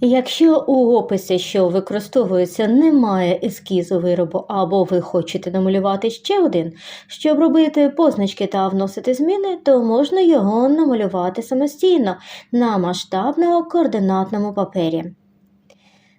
Якщо у описі, що використовується, немає ескізу виробу, або ви хочете намалювати ще один, щоб робити позначки та вносити зміни, то можна його намалювати самостійно на масштабному координатному папері.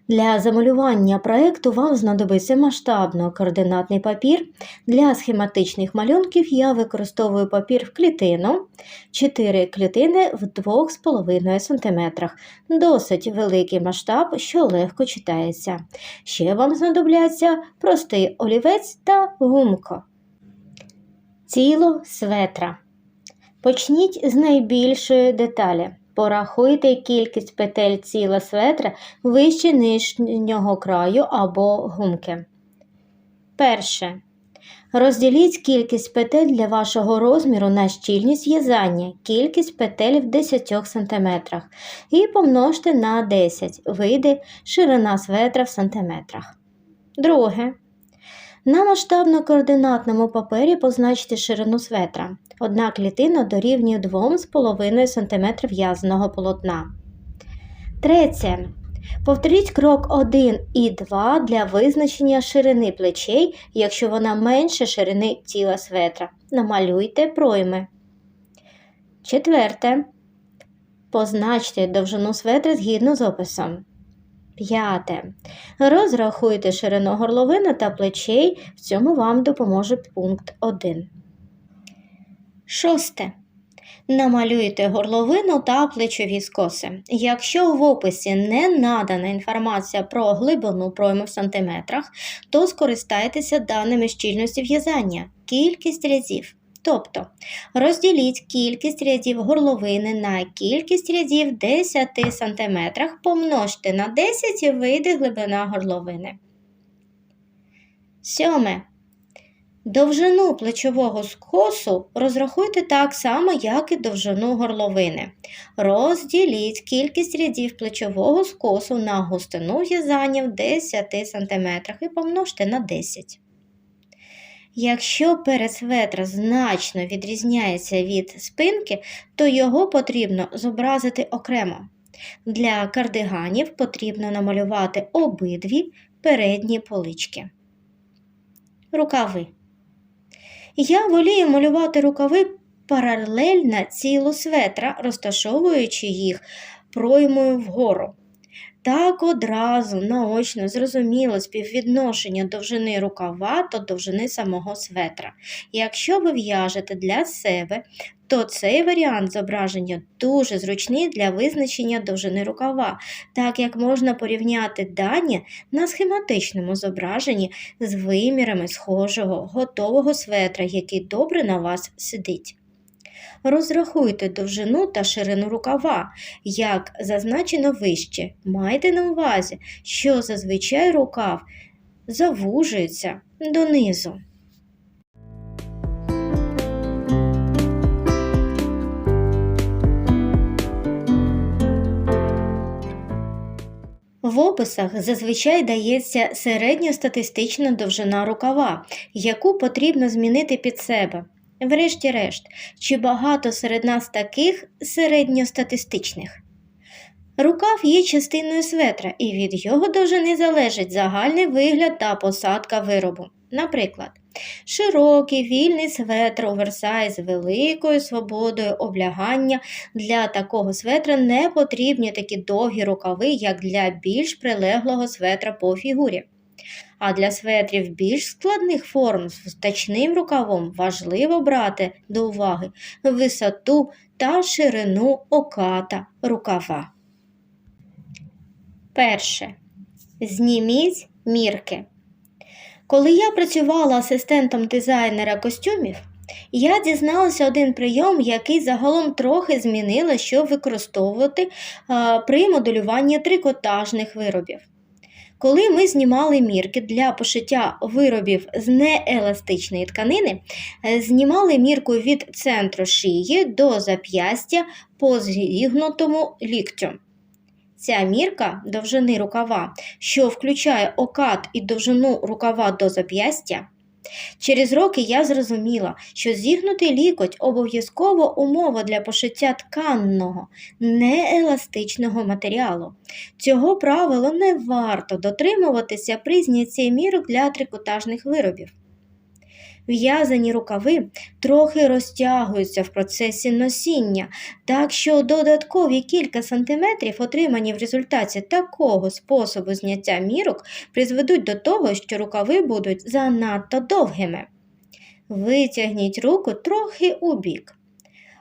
Для замалювання проекту вам знадобиться масштабно-координатний папір. Для схематичних малюнків я використовую папір в клітину, 4 клітини в 2,5 см. Досить великий масштаб, що легко читається. Ще вам знадобляться простий олівець та гумко. Тіло светра. Почніть з найбільшої деталі. Порахуйте кількість петель ціла светра вище нижнього краю або гумки. Перше. Розділіть кількість петель для вашого розміру на щільність в'язання, кількість петель в 10 см і помножте на 10, вийде ширина светра в сантиметрах. Друге. На масштабно-координатному папері позначте ширину светра. Одна клітина дорівнює 2,5 см в'язаного полотна. Третє. Повторіть крок 1 і 2 для визначення ширини плечей, якщо вона менше ширини тіла светра. Намалюйте пройми. Четверте. Позначте довжину светра згідно з описом. П'яте. Розрахуйте ширину горловини та плечей. В цьому вам допоможе пункт 1. Шосте. Намалюйте горловину та плечові скоси. Якщо в описі не надана інформація про глибину пройми в сантиметрах, то скористайтеся даними щільності в'язання, кількість рядів. Тобто розділіть кількість рядів горловини на кількість рядів 10 см, помножте на 10 і вийде глибина горловини. Сьоме. Довжину плечового скосу розрахуйте так само, як і довжину горловини. Розділіть кількість рядів плечового скосу на густину в'язання в 10 см і помножте на 10. Якщо перець ветра значно відрізняється від спинки, то його потрібно зобразити окремо. Для кардиганів потрібно намалювати обидві передні полички. Рукави. Я волію малювати рукави паралельно цілу светра, розташовуючи їх проймою вгору. Так одразу наочно зрозуміло співвідношення довжини рукава та довжини самого светра. Якщо ви в'яжете для себе, то цей варіант зображення дуже зручний для визначення довжини рукава, так як можна порівняти дані на схематичному зображенні з вимірами схожого готового светра, який добре на вас сидить. Розрахуйте довжину та ширину рукава, як зазначено вище. Майте на увазі, що зазвичай рукав завужується донизу. В описах зазвичай дається середньостатистична довжина рукава, яку потрібно змінити під себе. Врешті-решт, чи багато серед нас таких середньостатистичних? Рукав є частиною светра, і від його довжини залежить загальний вигляд та посадка виробу. Наприклад, широкий вільний светр оверсайз з великою свободою облягання для такого светра не потрібні такі довгі рукави, як для більш прилеглого светра по фігурі. А для светрів більш складних форм з втачним рукавом важливо брати до уваги висоту та ширину оката рукава. Перше. Зніміть мірки. Коли я працювала асистентом дизайнера костюмів, я дізналася один прийом, який загалом трохи змінила, щоб використовувати при моделюванні трикотажних виробів. Коли ми знімали мірки для пошиття виробів з нееластичної тканини, е, знімали мірку від центру шиї до зап'ястя по зігнутому ліктю. Ця мірка довжини рукава, що включає окат і довжину рукава до зап'ястя, Через роки я зрозуміла, що зігнутий лікоть обов'язково умова для пошиття тканного, нееластичного матеріалу. Цього правила не варто дотримуватися при знятті мірок для трикотажних виробів. В'язані рукави трохи розтягуються в процесі носіння, так що додаткові кілька сантиметрів, отримані в результаті такого способу зняття мірок, призведуть до того, що рукави будуть занадто довгими. Витягніть руку трохи у бік.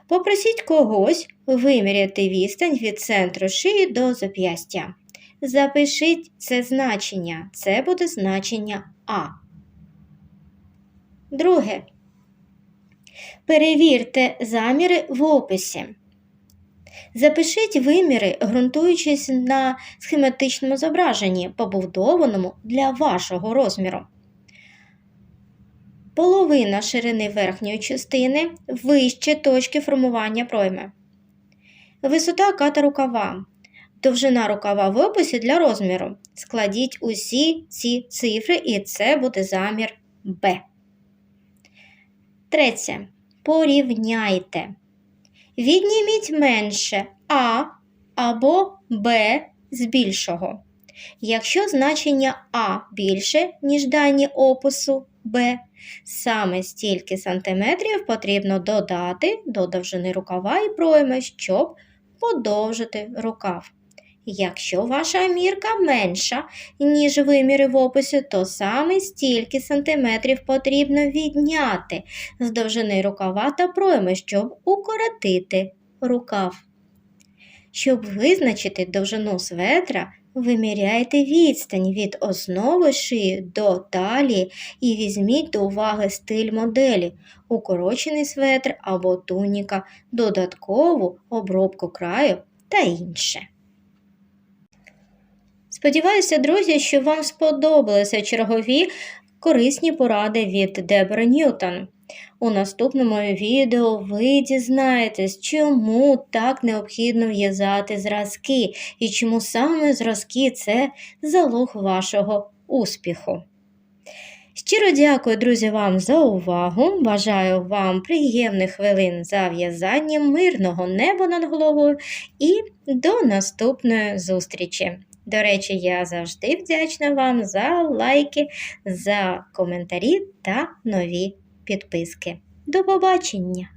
Попросіть когось виміряти відстань від центру шиї до зап'ястя. Запишіть це значення. Це буде значення А. Друге. Перевірте заміри в описі. Запишіть виміри, ґрунтуючись на схематичному зображенні, побудованому для вашого розміру. Половина ширини верхньої частини вище точки формування пройми. Висота ката рукава. Довжина рукава в описі для розміру. Складіть усі ці цифри, і це буде замір Б. Третє. Порівняйте. Відніміть менше А або Б з більшого. Якщо значення А більше, ніж дані опису Б, саме стільки сантиметрів потрібно додати до довжини рукава і пройми, щоб подовжити рукав. Якщо ваша мірка менша, ніж виміри в описі, то саме стільки сантиметрів потрібно відняти з довжини рукава та пройми, щоб укоротити рукав. Щоб визначити довжину светра, виміряйте відстань від основи шиї до талії і візьміть до уваги стиль моделі, укорочений светр або туніка, додаткову обробку краю та інше. Сподіваюся, друзі, що вам сподобалися чергові корисні поради від Дебри Ньютон. У наступному відео ви дізнаєтесь, чому так необхідно в'язати зразки і чому саме зразки це залог вашого успіху. Щиро дякую, друзі, вам за увагу. Бажаю вам приємних хвилин за в'язанням, мирного неба над головою і до наступної зустрічі! До речі, я завжди вдячна вам за лайки, за коментарі та нові підписки. До побачення!